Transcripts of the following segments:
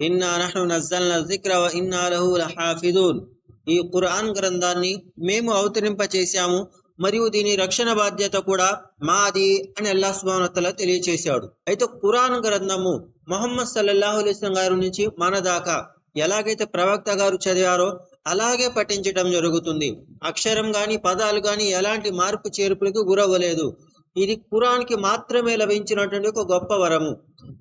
ఇన్నా నహ్ను నజ్జల్న జిక్ర వ ఇన్నా లహు లహాఫిదూన్ ఈ ఖురాన్ గ్రంథాన్ని మేము అవతరింప చేశాము మరియు దీని రక్షణ బాధ్యత కూడా మాది అని అల్లా సుబ్హానహు తెలియచేశాడు. అయితే ఖురాన్ గ్రంథము మొహమ్మద్ సల్లల్లాహు అలైహి గారి నుంచి మన దాకా ఎలాగైతే ప్రవక్త గారు చదివారో అలాగే పఠించడం జరుగుతుంది. అక్షరం గాని పదాలు గాని ఎలాంటి మార్పు చేర్పులకు గురవ్వలేదు. ఇది కురాన్కి మాత్రమే లభించినటువంటి ఒక గొప్ప వరము.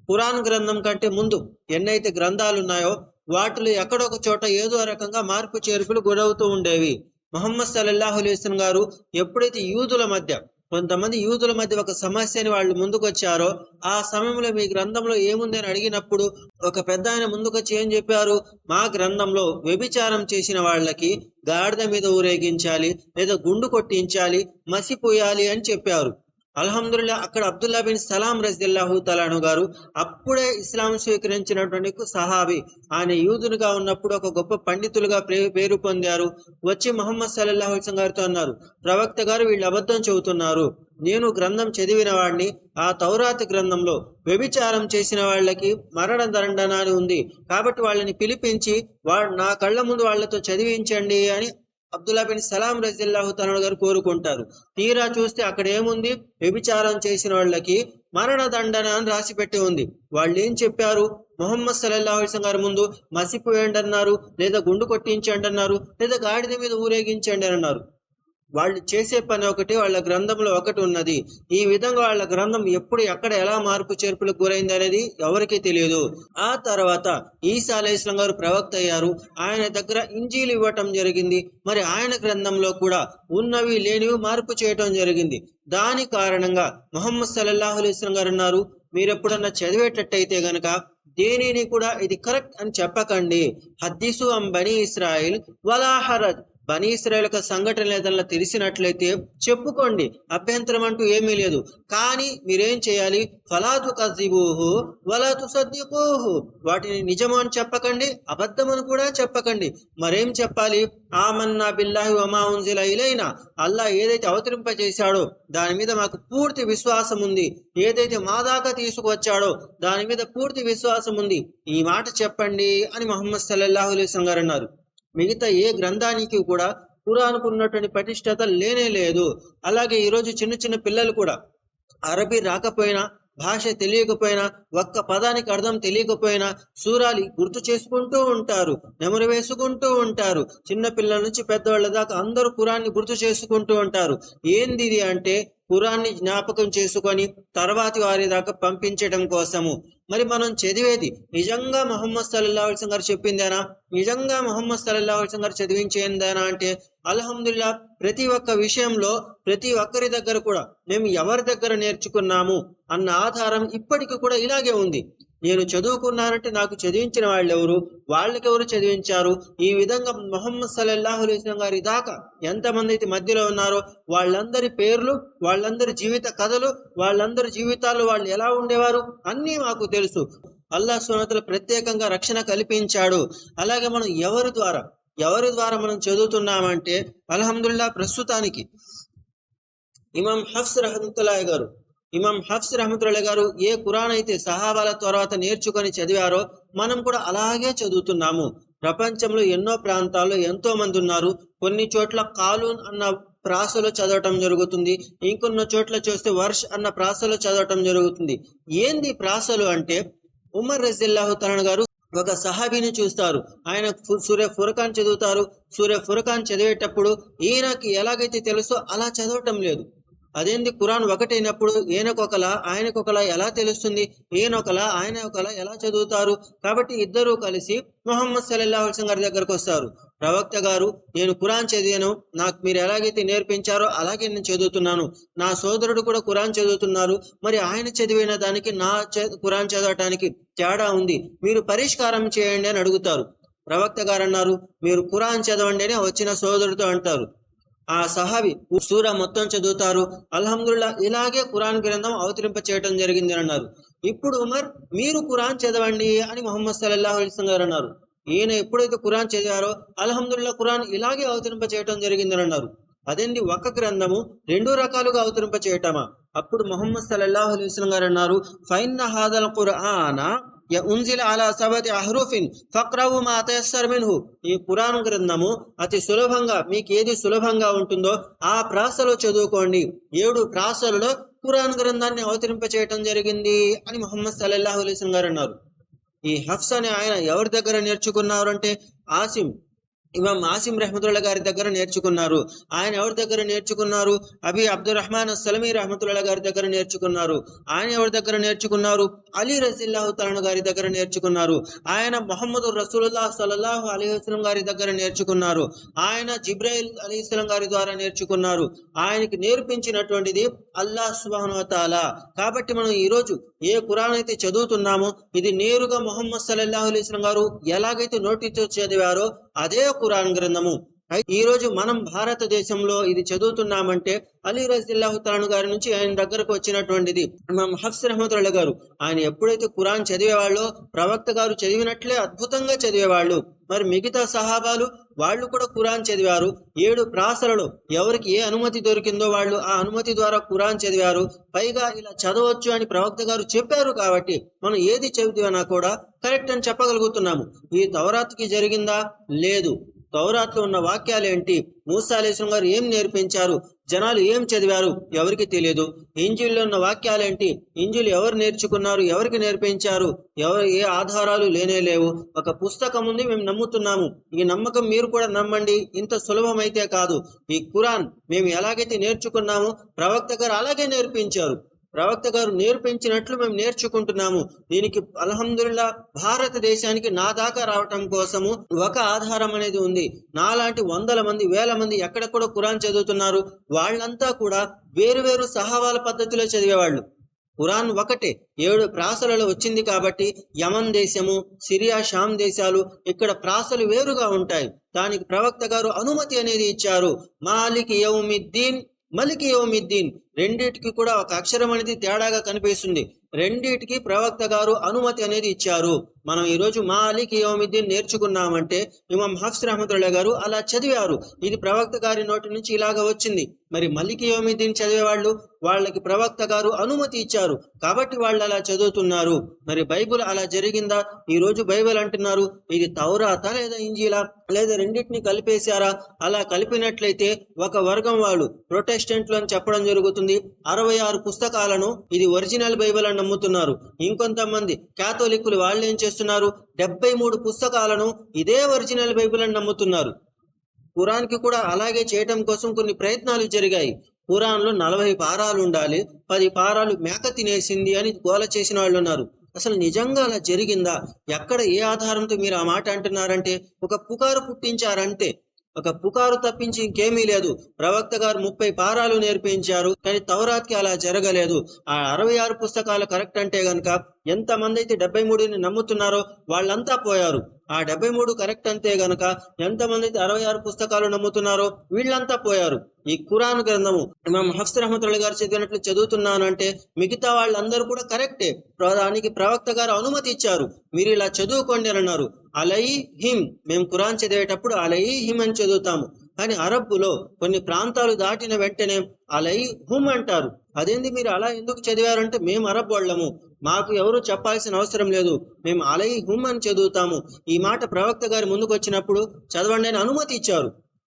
ఖురాన్ గ్రంథం కంటే ముందు ఎన్నైతే గ్రంథాలు ఉన్నాయో వాటిలో ఎక్కడొక చోట ఏదో రకంగా మార్పు చేర్పులు గురవుతూ ఉండేవి. మొహమ్మద్ సల్లల్లాహు గారు ఎప్పుడైతే యూదుల మధ్య కొంతమంది యూదుల మధ్య ఒక సమస్యని వాళ్ళు ముందుకొచ్చారో ఆ సమయంలో మీ గ్రంథంలో ఏముంది అని అడిగినప్పుడు ఒక పెద్ద ఆయన ముందుకొచ్చి ఏం చెప్పారు? మా గ్రంథంలో వ్యభిచారం చేసిన వాళ్ళకి గాడిద మీద ఊరేగించాలి లేదా గుండు కొట్టించాలి మసిపోయాలి అని చెప్పారు. అల్హమ్దుల్లా అక్కడ అబ్దుల్లా బిన్ సలాం రజిల్లాహు తలాను గారు అప్పుడే ఇస్లాం స్వీకరించినటువంటి సహాబి. ఆయన యూదునిగా ఉన్నప్పుడు ఒక గొప్ప పండితులుగా పేరు పొందారు. వచ్చి మొహమ్మద్ సల్లల్లాహు గారితో అన్నారు ప్రవక్త గారు వీళ్ళు అబద్ధం చెబుతున్నారు. నేను గ్రంథం చదివిన వాడిని. ఆ తౌరాతి గ్రంథంలో వ్యభిచారం చేసిన వాళ్ళకి మరణ దండన అని ఉంది. కాబట్టి వాళ్ళని పిలిపించి వా నా కళ్ళ ముందు వాళ్ళతో చదివించండి అని అబ్దుల్లా బిన్ సలాం రజిల్లాహు తనడు గారు కోరుకుంటారు. తీరా చూస్తే అక్కడ ఏముంది? వ్యభిచారం చేసిన వాళ్ళకి మరణ దండన అని రాసి పెట్టి ఉంది. వాళ్ళు ఏం చెప్పారు? మొహమ్మద్ సలల్లాహుసం గారి ముందు మసిపోయండి అన్నారు లేదా గుండు కొట్టించండి అన్నారు లేదా గాడిద మీద ఊరేగించండి అన్నారు. వాళ్ళు చేసే పని ఒకటి వాళ్ళ గ్రంథంలో ఒకటి ఉన్నది. ఈ విధంగా వాళ్ళ గ్రంథం ఎప్పుడు ఎక్కడ ఎలా మార్పు చేర్పులకు గురైంది అనేది ఎవరికీ తెలియదు. ఆ తర్వాత ఈసా ఇస్లాం గారు ప్రవక్త అయ్యారు. ఆయన దగ్గర ఇంజీలు ఇవ్వటం జరిగింది. మరి ఆయన గ్రంథంలో కూడా ఉన్నవి లేనివి మార్పు చేయటం జరిగింది. దాని కారణంగా మొహమ్మద్ సల్లల్లాహు అలైహి గారు అన్నారు మీరు ఎప్పుడన్నా చదివేటట్టయితే గనక దేనిని కూడా ఇది కరెక్ట్ అని చెప్పకండి. హద్దీసు అంబని ఇస్రాయిల్ వలా బనీ యొక్క సంఘటన ఏదైనా తెలిసినట్లయితే చెప్పుకోండి. అభ్యంతరం అంటూ ఏమీ లేదు. కానీ మీరేం చేయాలి? ఫలాతు కజిబూహు వలాతు సద్దికోహు వాటిని నిజము అని చెప్పకండి అబద్ధమని కూడా చెప్పకండి. మరేం చెప్పాలి? ఆమన్నా బిల్లాహి వమా ఉంజిల ఇలైనా. అల్లా ఏదైతే అవతరింపజేశాడో దాని మీద మాకు పూర్తి విశ్వాసం ఉంది. ఏదైతే మా దాకా తీసుకువచ్చాడో దాని మీద పూర్తి విశ్వాసం ఉంది. ఈ మాట చెప్పండి అని మొహమ్మద్ సల్లల్లాహు అలైహి గారు అన్నారు. మిగతా ఏ గ్రంథానికి కూడా ఖురాన్కు ఉన్నటువంటి పటిష్టత లేనే లేదు. అలాగే ఈరోజు చిన్న చిన్న పిల్లలు కూడా అరబీ రాకపోయినా భాష తెలియకపోయినా ఒక్క పదానికి అర్థం తెలియకపోయినా సూరాలి గుర్తు చేసుకుంటూ ఉంటారు నెమరు వేసుకుంటూ ఉంటారు. చిన్న పిల్లల నుంచి పెద్దవాళ్ళ దాకా అందరూ కురాన్ని గుర్తు చేసుకుంటూ ఉంటారు. ఏంది ఇది అంటే పురాన్ని జ్ఞాపకం చేసుకొని తర్వాతి వారి దాకా పంపించడం కోసము. మరి మనం చదివేది నిజంగా మొహమ్మద్ సల్లల్లాహు అలైహి గారు చెప్పిందేనా? నిజంగా మొహమ్మద్ సల్లల్లాహు అలైహి గారు చదివించేందేనా అంటే అల్హమ్దుల్లా ప్రతి ఒక్క విషయంలో ప్రతి ఒక్కరి దగ్గర కూడా మేము ఎవరి దగ్గర నేర్చుకున్నాము అన్న ఆధారం ఇప్పటికి కూడా ఇలాగే ఉంది. నేను చదువుకున్నానంటే నాకు చదివించిన వాళ్ళు ఎవరు వాళ్ళకెవరు చదివించారు? ఈ విధంగా మొహమ్మద్ సల్లల్లాహు అలైహి గారి దాకా ఎంతమంది అయితే మధ్యలో ఉన్నారో వాళ్ళందరి పేర్లు వాళ్ళందరి జీవిత కథలు వాళ్ళందరి జీవితాలు వాళ్ళు ఎలా ఉండేవారు అన్నీ మాకు తెలుసు. అల్లాహ్ సునతలు ప్రత్యేకంగా రక్షణ కల్పించాడు. అలాగే మనం ఎవరి ద్వారా ఎవరి ద్వారా మనం చదువుతున్నామంటే అల్హమ్దుల్లా ప్రస్తుతానికి ఇమాం హఫ్స్ రహమతుల్లాహ్ గారు ఇమాం హఫ్స్ రహమతుల్లా గారు ఏ ఖురాన్ అయితే సహాబాల తర్వాత నేర్చుకొని చదివారో మనం కూడా అలాగే చదువుతున్నాము. ప్రపంచంలో ఎన్నో ప్రాంతాల్లో ఎంతో మంది ఉన్నారు. కొన్ని చోట్ల కాలూన్ అన్న ప్రాసలో చదవటం జరుగుతుంది. ఇంకొన్న చోట్ల చూస్తే వర్ష్ అన్న ప్రాసలో చదవటం జరుగుతుంది. ఏంది ప్రాసలు అంటే ఉమర్ రజిల్లాహు తలన్ గారు ఒక సహాబీని చూస్తారు. ఆయన సూర్య ఫురఖాన్ చదువుతారు. సూర్య ఫురఖాన్ చదివేటప్పుడు ఈయనకి ఎలాగైతే తెలుసో అలా చదవటం లేదు. అదేంది? ఖురాన్ ఒకటైనప్పుడు ఈయనకొకలా ఆయనకొకలా ఎలా తెలుస్తుంది? ఈయనొకలా ఆయన ఒకలా ఎలా చదువుతారు? కాబట్టి ఇద్దరూ కలిసి మొహమ్మద్ సల్లల్లాహు అలైహి గారి దగ్గరకు వస్తారు ప్రవక్త గారు నేను ఖురాన్ చదివాను నాకు మీరు ఎలాగైతే నేర్పించారో అలాగే నేను చదువుతున్నాను. నా సోదరుడు కూడా ఖురాన్ చదువుతున్నారు. మరి ఆయన చదివిన దానికి నా కురాన్ చదవటానికి తేడా ఉంది. మీరు పరిష్కారం చేయండి అని అడుగుతారు. ప్రవక్త గారు అన్నారు మీరు కురాన్ చదవండి అని వచ్చిన సోదరుడితో అంటారు. ఆ సహాబి సూర మొత్తం చదువుతారు. అల్హమ్దుల్లా ఇలాగే ఖురాన్ గ్రంథం అవతరింప చేయటం జరిగింది అన్నారు. ఇప్పుడు ఉమర్ మీరు ఖురాన్ చదవండి అని మొహమ్మద్ సల్లల్లాహు అలైహి గారు అన్నారు. ఈయన ఎప్పుడైతే ఖురాన్ చదివారో అల్హమ్దుల్లా కురాన్ ఇలాగే అవతరింప చేయటం జరిగింది అన్నారు. అదేంటి? ఒక గ్రంథము రెండు రకాలుగా అవతరింప చేయటమా? అప్పుడు మొహమ్మద్ సల్లాహు అలైహి గారు అన్నారు ఫైన్ హాదల్ ఖురాన ఉంజిల అలా సబతి అహ్రూఫిన్ ఫక్రవు మా తయస్సర్ మిన్హు ఈ పురాణ గ్రంథము అతి సులభంగా మీకు ఏది సులభంగా ఉంటుందో ఆ ప్రాసలో చదువుకోండి. ఏడు ప్రాసలలో పురాణ గ్రంథాన్ని అవతరింప చేయటం జరిగింది అని ముహమ్మద్ సల్లల్లాహు అలైస్ గారు అన్నారు. ఈ హఫ్స్ అనే ఆయన ఎవరి దగ్గర నేర్చుకున్నారు అంటే ఆసిం ఇమాం ఆసిం రహమతుల్లా గారి దగ్గర నేర్చుకున్నారు. ఆయన ఎవరి దగ్గర నేర్చుకున్నారు? అబి అబ్దుల్ రహమాన్ సలమీ రహమతుల్లా గారి దగ్గర నేర్చుకున్నారు. ఆయన ఎవరి దగ్గర నేర్చుకున్నారు? అలీ రజిల్లాహు తలను గారి దగ్గర నేర్చుకున్నారు. ఆయన మొహమ్మద్ రసూలుల్లా సలల్లాహు అలీ వసలం గారి దగ్గర నేర్చుకున్నారు. ఆయన జిబ్రాయిల్ అలీస్లం గారి ద్వారా నేర్చుకున్నారు. ఆయనకి నేర్పించినటువంటిది అల్లా సుబాను తాలా. కాబట్టి మనం ఈరోజు ఏ కురాన్ అయితే చదువుతున్నామో ఇది నేరుగా మొహమ్మద్ సల్లల్లాహు అలైస్లం గారు ఎలాగైతే నోటితో చదివారో అదే కురాన్ గ్రంథము. అయితే ఈ రోజు మనం భారతదేశంలో ఇది చదువుతున్నామంటే అలీ రజిల్లాహు తాను గారి నుంచి ఆయన దగ్గరకు వచ్చినటువంటిది. ఇమాం హఫ్స్ రహమతుల్లా గారు ఆయన ఎప్పుడైతే ఖురాన్ చదివేవాళ్ళో ప్రవక్త గారు చదివినట్లే అద్భుతంగా చదివేవాళ్ళు. మరి మిగతా సహాబాలు వాళ్ళు కూడా ఖురాన్ చదివారు. ఏడు ప్రాసలలో ఎవరికి ఏ అనుమతి దొరికిందో వాళ్ళు ఆ అనుమతి ద్వారా ఖురాన్ చదివారు. పైగా ఇలా చదవచ్చు అని ప్రవక్త గారు చెప్పారు కాబట్టి మనం ఏది చదివినా కూడా కరెక్ట్ అని చెప్పగలుగుతున్నాము. ఈ తౌరాత్కి జరిగిందా? లేదు. తౌరాత్లో ఉన్న వాక్యాలు ఏంటి మూసా గారు ఏం నేర్పించారు? జనాలు ఏం చదివారు? ఎవరికి తెలియదు. ఇంజిల్లో ఉన్న వాక్యాలు ఏంటి ఇంజిలు ఎవరు నేర్చుకున్నారు? ఎవరికి నేర్పించారు? ఎవరు ఏ ఆధారాలు లేనే లేవు. ఒక పుస్తకం ఉంది మేము నమ్ముతున్నాము. ఈ నమ్మకం మీరు కూడా నమ్మండి. ఇంత సులభమైతే కాదు. ఈ కురాన్ మేము ఎలాగైతే నేర్చుకున్నామో ప్రవక్త గారు అలాగే నేర్పించారు. ప్రవక్త గారు నేర్పించినట్లు మేము నేర్చుకుంటున్నాము. దీనికి అల్హమ్దుల్లా భారతదేశానికి నా దాకా రావటం కోసము ఒక ఆధారం అనేది ఉంది. నాలాంటి వందల మంది వేల మంది ఎక్కడెక్కడో కురాన్ చదువుతున్నారు. వాళ్ళంతా కూడా వేరు వేరు సహావాల పద్ధతిలో చదివేవాళ్ళు. ఖురాన్ ఒకటే. ఏడు ప్రాసలలో వచ్చింది కాబట్టి యమన్ దేశము సిరియా షామ్ దేశాలు ఇక్కడ ప్రాసలు వేరుగా ఉంటాయి. దానికి ప్రవక్త గారు అనుమతి అనేది ఇచ్చారు. మాలిక్ యౌమిద్దీన్ మలికి యౌమిద్దీన్. రెండిటికి కూడా ఒక అక్షరం అనేది తేడాగా కనిపిస్తుంది. రెండిటికి ప్రవక్త గారు అనుమతి అనేది ఇచ్చారు. మనం ఈ రోజు మాలిక్ యోమిద్దీన్ నేర్చుకున్నామంటే ఇమాం హఫ్స్ రహమతుల్లా గారు అలా చదివారు. ఇది ప్రవక్త గారి నోటి నుంచి ఇలాగ వచ్చింది. మరి మలిక్ యోమిద్దీన్ చదివేవాళ్ళు వాళ్ళకి ప్రవక్త గారు అనుమతి ఇచ్చారు. కాబట్టి వాళ్ళు అలా చదువుతున్నారు. మరి బైబుల్ అలా జరిగిందా? ఈ రోజు బైబిల్ అంటున్నారు ఇది తౌరాత లేదా ఇంజీలా? లేదా రెండింటిని కలిపేశారా? అలా కలిపినట్లయితే ఒక వర్గం వాళ్ళు ప్రొటెస్టెంట్లు అని చెప్పడం జరుగుతుంది. అరవై ఆరు పుస్తకాలను ఇది ఒరిజినల్ బైబిల్ అని నమ్ముతున్నారు. ఇంకొంతమంది క్యాథోలిక్కులు వాళ్ళు ఏం చేస్తున్నారు? డెబ్బై మూడు పుస్తకాలను ఇదే ఒరిజినల్ బైబిల్ అని నమ్ముతున్నారు. ఖురాన్కి కూడా అలాగే చేయటం కోసం కొన్ని ప్రయత్నాలు జరిగాయి. ఖురాన్లో నలభై పారాలు ఉండాలి పది పారాలు మేక తినేసింది అని గోల చేసిన వాళ్ళు ఉన్నారు. అసలు నిజంగా అలా జరిగిందా? ఎక్కడ ఏ ఆధారంతో మీరు ఆ మాట అంటున్నారంటే ఒక పుకారు పుట్టించారంటే ఒక పుకారు తప్పించి ఇంకేమీ లేదు. ప్రవక్త గారు ముప్పై పారాలు నేర్పించారు కానీ తౌరాత్కి అలా జరగలేదు. ఆ అరవై ఆరు పుస్తకాలు కరెక్ట్ అంటే గనక ఎంతమంది అయితే డెబ్బై మూడుని నమ్ముతున్నారో వాళ్ళంతా పోయారు. ఆ డెబ్బై మూడు కరెక్ట్ అంతే గనక ఎంతమంది అరవై ఆరు పుస్తకాలు నమ్ముతున్నారో వీళ్ళంతా పోయారు. ఈ ఖురాన్ గ్రంథము మేము హఫ్స్ రహమతుల్లా గారు చదివినట్లు చదువుతున్నానంటే మిగతా వాళ్ళందరూ కూడా కరెక్టే. దానికి ప్రవక్త గారు అనుమతి ఇచ్చారు. మీరు ఇలా చదువుకోండి అని అన్నారు. అలై హిమ్ మేము ఖురాన్ చదివేటప్పుడు అలై హిమ్ అని చదువుతాము. కానీ అరబ్బులో కొన్ని ప్రాంతాలు దాటిన వెంటనే అలై హుమ్ అంటారు. అదేంది మీరు అలా ఎందుకు చదివారంటే మేము అరబ్ వాళ్ళము. మాకు ఎవరు చెప్పాల్సిన అవసరం లేదు. మేము అలై హుమ్ అని చదువుతాము. ఈ మాట ప్రవక్త గారి ముందుకు వచ్చినప్పుడు చదవండి అని అనుమతి ఇచ్చారు.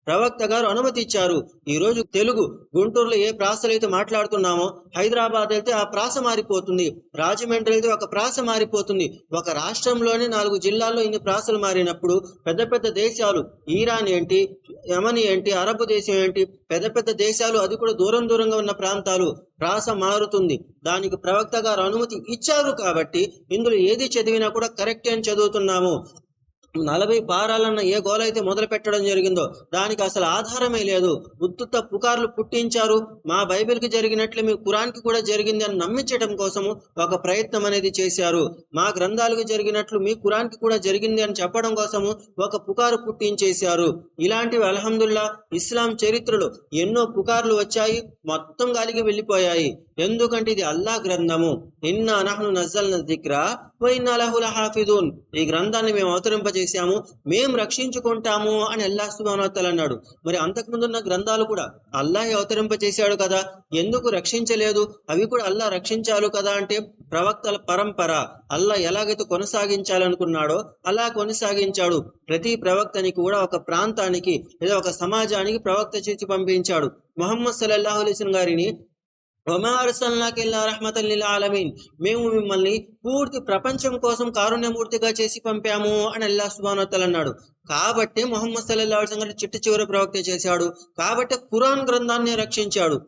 ప్రవక్త గారు అనుమతి ఇచ్చారు. ఈ రోజు తెలుగు గుంటూరులో ఏ ప్రాసలు అయితే మాట్లాడుతున్నామో హైదరాబాద్ వెళ్తే ఆ ప్రాస మారిపోతుంది. రాజమండ్రి వెళ్తే ఒక ప్రాస మారిపోతుంది. ఒక రాష్ట్రంలోనే నాలుగు జిల్లాల్లో ఇన్ని ప్రాసలు మారినప్పుడు పెద్ద పెద్ద దేశాలు ఈరాన్ ఏంటి యమని ఏంటి అరబ్ దేశం ఏంటి పెద్ద పెద్ద దేశాలు అది కూడా దూరం దూరంగా ఉన్న ప్రాంతాలు ప్రాస మారుతుంది. దానికి ప్రవక్త గారు అనుమతి ఇచ్చారు కాబట్టి ఇందులో ఏది చదివినా కూడా కరెక్ట్ అని చదువుతున్నాము. నలభై పారాలన్న ఏ గోలైతే మొదలు పెట్టడం జరిగిందో దానికి అసలు ఆధారమే లేదు. ఉత్తుత పుకార్లు పుట్టించారు. మా బైబిల్కి జరిగినట్లు మీ కురాన్కి కూడా జరిగింది అని నమ్మించడం కోసము ఒక ప్రయత్నం అనేది చేశారు. మా గ్రంథాలకు జరిగినట్లు మీ కురాన్కి కూడా జరిగింది అని చెప్పడం కోసము ఒక పుకారు పుట్టించేశారు. ఇలాంటివి అల్హమ్దుల్లా ఇస్లాం చరిత్రలో ఎన్నో పుకార్లు వచ్చాయి. మొత్తం గాలికి వెళ్ళిపోయాయి. ఎందుకంటే ఇది అల్లా గ్రంథము. ఇన్నా నహ్ను నజల్ దిక్రా ఇన్నా లహుల హాఫిదూన్ ఈ గ్రంథాన్ని మేము అవతరింపజేసి చేశాము మేము రక్షించుకుంటాము అని అల్లాహ్ సుబానోత్తల్ అన్నాడు. మరి అంతకుముందున్న గ్రంథాలు కూడా అల్లాహ్ అవతరింప చేశాడు కదా ఎందుకు రక్షించలేదు? అవి కూడా అల్లా రక్షించాలు కదా అంటే ప్రవక్తల పరంపర. అల్లా ఎలాగైతే కొనసాగించాలనుకున్నాడో అలా కొనసాగించాడు. ప్రతి ప్రవక్తని కూడా ఒక ప్రాంతానికి లేదా ఒక సమాజానికి ప్రవక్త చేసి పంపించాడు. మొహమ్మద్ సల్లల్లాహు గారిని ఆలమీన్ మేము మిమ్మల్ని పూర్తి ప్రపంచం కోసం కారుణ్యమూర్తిగా చేసి పంపాము అని అల్లా సుబానోత్తల్ అన్నాడు. కాబట్టి మొహమ్మద్ సల్లల్లాహు అలైహి చిట్ట చివరి ప్రవక్త చేశాడు. కాబట్టి ఖురాన్ గ్రంథాన్ని రక్షించాడు.